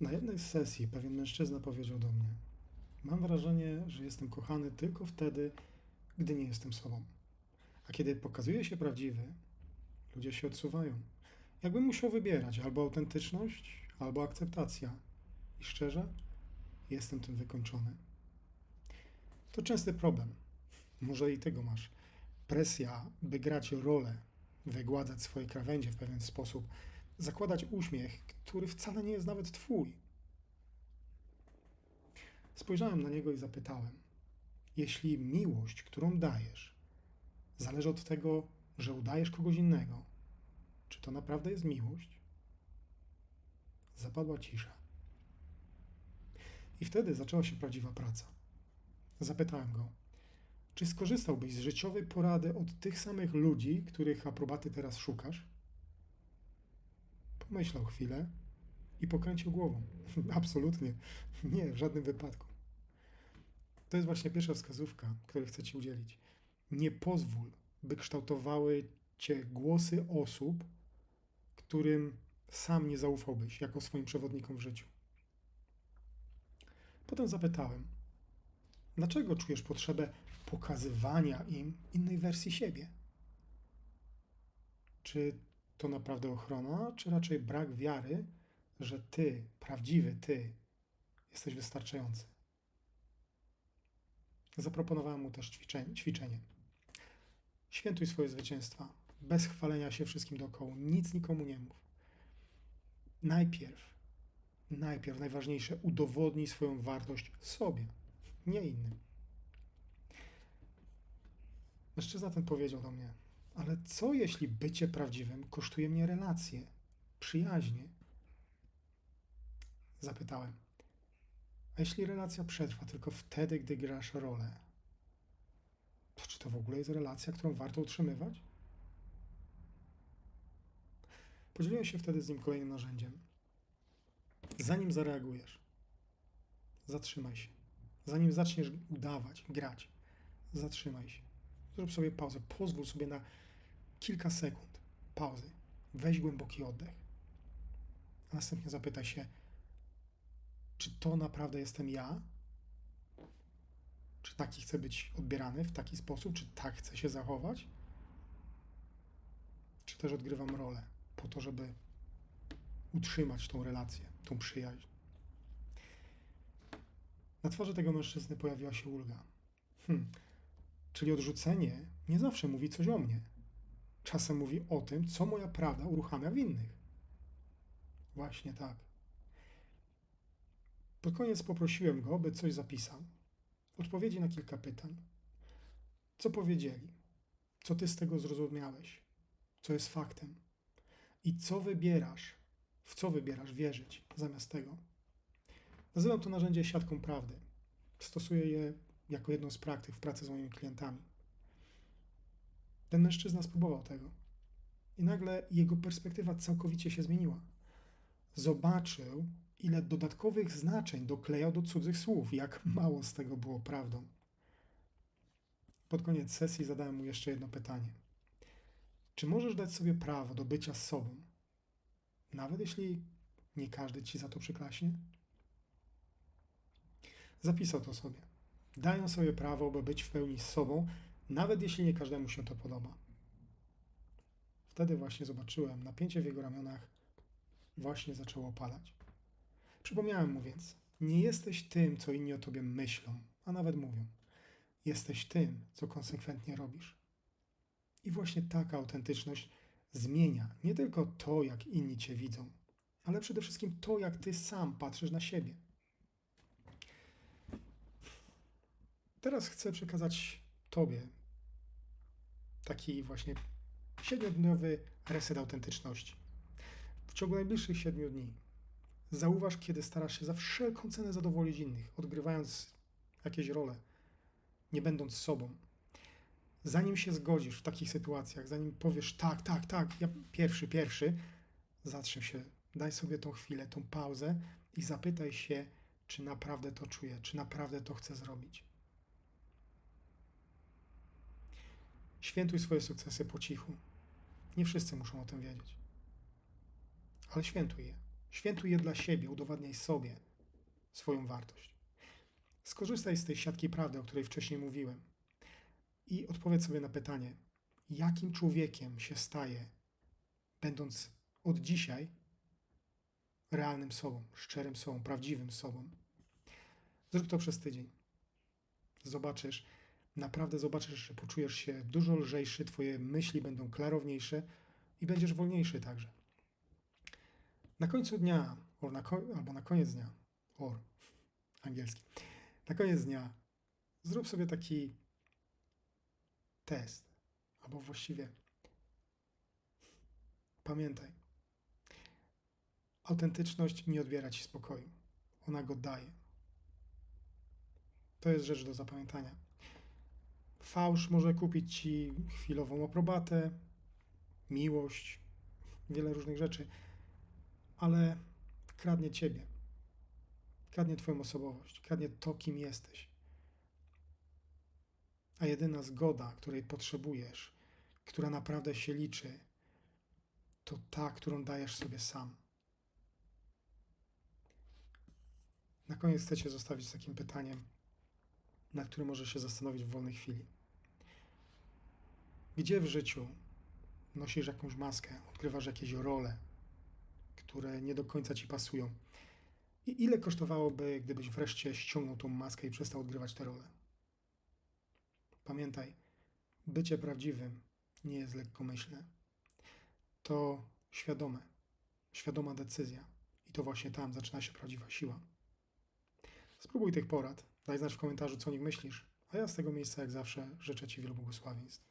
Na jednej z sesji pewien mężczyzna powiedział do mnie: Mam wrażenie, że jestem kochany tylko wtedy, gdy nie jestem sobą. A kiedy pokazuje się prawdziwy, ludzie się odsuwają. Jakbym musiał wybierać albo autentyczność, albo akceptacja. I szczerze, jestem tym wykończony. To częsty problem. Może i tego masz. Presja, by grać rolę, wygładzać swoje krawędzie w pewien sposób, zakładać uśmiech, który wcale nie jest nawet twój. Spojrzałem na niego i zapytałem: Jeśli miłość, którą dajesz, zależy od tego, że udajesz kogoś innego, czy to naprawdę jest miłość? Zapadła cisza. I wtedy zaczęła się prawdziwa praca. Zapytałem go, czy skorzystałbyś z życiowej porady od tych samych ludzi, których aprobaty teraz szukasz? Pomyślał chwilę i pokręcił głową. Absolutnie. Nie, w żadnym wypadku. To jest właśnie pierwsza wskazówka, której chcę Ci udzielić. Nie pozwól, by kształtowały Cię głosy osób, którym sam nie zaufałbyś jako swoim przewodnikom w życiu. Potem zapytałem, dlaczego czujesz potrzebę pokazywania im innej wersji siebie? Czy to naprawdę ochrona, czy raczej brak wiary, że ty, prawdziwy ty, jesteś wystarczający? Zaproponowałem mu też ćwiczenie. ćwiczenie. Świętuj swoje zwycięstwa, bez chwalenia się wszystkim dookoła, nic nikomu nie mów. Najpierw, najpierw, najważniejsze, udowodnij swoją wartość sobie, nie innym. Mężczyzna ten powiedział do mnie, ale co jeśli bycie prawdziwym kosztuje mnie relacje, przyjaźnie? Zapytałem, a jeśli relacja przetrwa tylko wtedy, gdy grasz rolę, to czy to w ogóle jest relacja, którą warto utrzymywać? Podzieliłem się wtedy z nim kolejnym narzędziem. Zanim zareagujesz, zatrzymaj się. Zanim zaczniesz udawać, grać, zatrzymaj się. Zrób sobie pauzę, pozwól sobie na kilka sekund pauzy. Weź głęboki oddech. A następnie zapytaj się, czy to naprawdę jestem ja? Czy taki chcę być odbierany w taki sposób? Czy tak chcę się zachować? Czy też odgrywam rolę po to, żeby utrzymać tą relację, tą przyjaźń? Na twarzy tego mężczyzny pojawiła się ulga. Hmm. Czyli odrzucenie nie zawsze mówi coś o mnie. Czasem mówi o tym, co moja prawda uruchamia w innych. Właśnie tak. Pod koniec poprosiłem go, by coś zapisał. Odpowiedzi na kilka pytań. Co powiedzieli? Co ty z tego zrozumiałeś? Co jest faktem? I co wybierasz? W co wybierasz wierzyć zamiast tego? Nazywam to narzędzie siatką prawdy. Stosuję je jako jedną z praktyk w pracy z moimi klientami. Ten mężczyzna spróbował tego. I nagle jego perspektywa całkowicie się zmieniła. Zobaczył, ile dodatkowych znaczeń doklejał do cudzych słów, jak mało z tego było prawdą. Pod koniec sesji zadałem mu jeszcze jedno pytanie. Czy możesz dać sobie prawo do bycia z sobą, nawet jeśli nie każdy ci za to przyklaśnie? Zapisał to sobie. Dają sobie prawo, by być w pełni z sobą, nawet jeśli nie każdemu się to podoba. Wtedy właśnie zobaczyłem, napięcie w jego ramionach właśnie zaczęło opadać. Przypomniałem mu więc, nie jesteś tym, co inni o tobie myślą, a nawet mówią. Jesteś tym, co konsekwentnie robisz. I właśnie taka autentyczność zmienia nie tylko to, jak inni cię widzą, ale przede wszystkim to, jak ty sam patrzysz na siebie. Teraz chcę przekazać Tobie taki właśnie siedmiodniowy reset autentyczności. W ciągu najbliższych siedmiu dni zauważ, kiedy starasz się za wszelką cenę zadowolić innych, odgrywając jakieś role, nie będąc sobą. Zanim się zgodzisz w takich sytuacjach, zanim powiesz tak, tak, tak, ja pierwszy, pierwszy, zatrzym się, daj sobie tą chwilę, tą pauzę i zapytaj się, czy naprawdę to czuję, czy naprawdę to chcę zrobić. Świętuj swoje sukcesy po cichu. Nie wszyscy muszą o tym wiedzieć. Ale świętuj je. Świętuj je dla siebie, udowadniaj sobie swoją wartość. Skorzystaj z tej siatki prawdy, o której wcześniej mówiłem, i odpowiedz sobie na pytanie, jakim człowiekiem się staje, będąc od dzisiaj realnym sobą, szczerym sobą, prawdziwym sobą. Zrób to przez tydzień. Zobaczysz, naprawdę zobaczysz, że poczujesz się dużo lżejszy, twoje myśli będą klarowniejsze i będziesz wolniejszy także. Na końcu dnia, na ko- albo na koniec dnia, or, angielski, na koniec dnia zrób sobie taki test, albo właściwie pamiętaj, autentyczność nie odbiera ci spokoju, ona go daje. To jest rzecz do zapamiętania. Fałsz może kupić ci chwilową aprobatę, miłość, wiele różnych rzeczy, ale kradnie ciebie. Kradnie twoją osobowość, kradnie to, kim jesteś. A jedyna zgoda, której potrzebujesz, która naprawdę się liczy, to ta, którą dajesz sobie sam. Na koniec chcę Cię zostawić z takim pytaniem, nad którym możesz się zastanowić w wolnej chwili. Gdzie w życiu nosisz jakąś maskę, odgrywasz jakieś role, które nie do końca ci pasują? I ile kosztowałoby, gdybyś wreszcie ściągnął tą maskę i przestał odgrywać te role? Pamiętaj, bycie prawdziwym nie jest lekkomyślne. To świadome, świadoma decyzja. I to właśnie tam zaczyna się prawdziwa siła. Spróbuj tych porad. Daj znać w komentarzu, co o nich myślisz. A ja z tego miejsca, jak zawsze, życzę Ci wielu błogosławieństw.